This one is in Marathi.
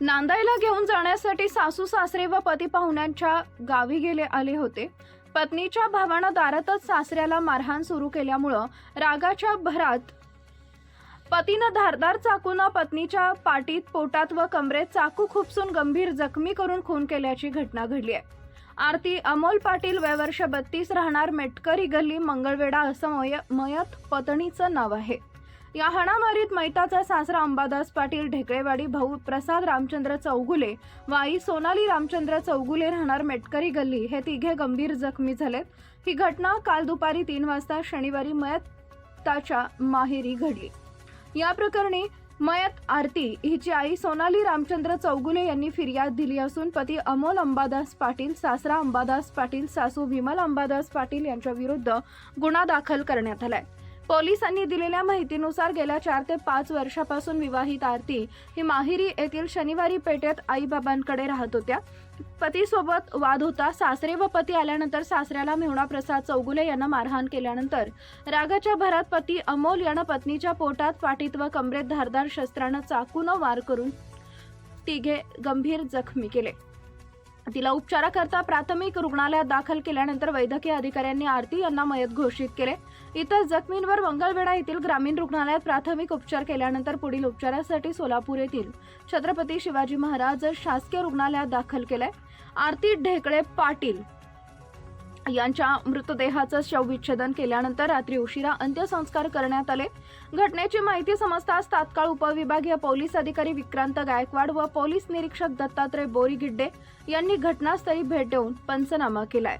नांदायला घेऊन जाण्यासाठी सासू सासरे व पती पाहुण्यांच्या गावी गेले आले होते. पत्नीच्या भावानं दारातच सासऱ्याला मारहाण सुरू केल्यामुळं रागाच्या भरात पतीनं धारदार चाकूनं पत्नीच्या पाटीत पोटात व कमरेत चाकू खुपसून गंभीर जखमी करून खून केल्याची घटना घडली आहे. आरती अमोल पाटील वय वर्ष बत्तीस राहणार मेटकरी गल्ली मंगळवेढा असं मय मयत पत्नीचं नाव आहे. या हाणामारीत मैताचा सासरा अंबादास पाटील ढेकळेवाडी भाऊ प्रसाद रामचंद्र चौगुले व आई सोनाली रामचंद्र चौगुले राहणार मेटकरी गल्ली. हे तिघे गंभीर जखमी झालेत. ही घटना काल दुपारी तीन वाजता शनिवारी मयताच्या माहेरी घडली. या प्रकरणी मयत आरती हिची आई सोनाली रामचंद्र चौगुले यांनी फिर्याद दिली असून पती अमोल अंबादास पाटील सासरा अंबादास पाटील सासू विमल अंबादास पाटील यांच्या विरुद्ध गुन्हा दाखल करण्यात आलाय. पोलिसांनी दिलेल्या माहितीनुसार गेल्या चार ते पाच वर्षापासून विवाहित आरती ही माहिरी येथील शनिवारी पेठेत आईबाबांकडे राहत होत्या. पतीसोबत वाद होता. सासरे व पती आल्यानंतर सासऱ्याला मेहुणा प्रसाद चौगुले यांना मारहाण केल्यानंतर रागाच्या भरात पती अमोल यानं पत्नीच्या पोटात पाठीत व कमरेत धारदार शस्त्रानं चाकूनं वार करून तिघे गंभीर जखमी केले. तिला उपचाराकरता प्राथमिक रुग्णालयात दाखल केल्यानंतर वैद्यकीय अधिकाऱ्यांनी आरती यांना मयत घोषित केले. इतर जखमींवर मंगळवेढा येथील ग्रामीण रुग्णालयात प्राथमिक उपचार केल्यानंतर पुढील उपचारासाठी सोलापूर येथील छत्रपती शिवाजी महाराज शासकीय रुग्णालयात दाखल केलंय. आरती ढेकळे पाटील यांच्या मृतदेहाचं शवविच्छेदन केल्यानंतर रात्री उशिरा अंत्यसंस्कार करण्यात आले. घटनेची माहिती समजताच तात्काळ उपविभागीय पोलीस अधिकारी विक्रांत गायकवाड व पोलीस निरीक्षक दत्तात्रय बोरीगिड्डे यांनी घटनास्थळी भेट देऊन पंचनामा केलाय.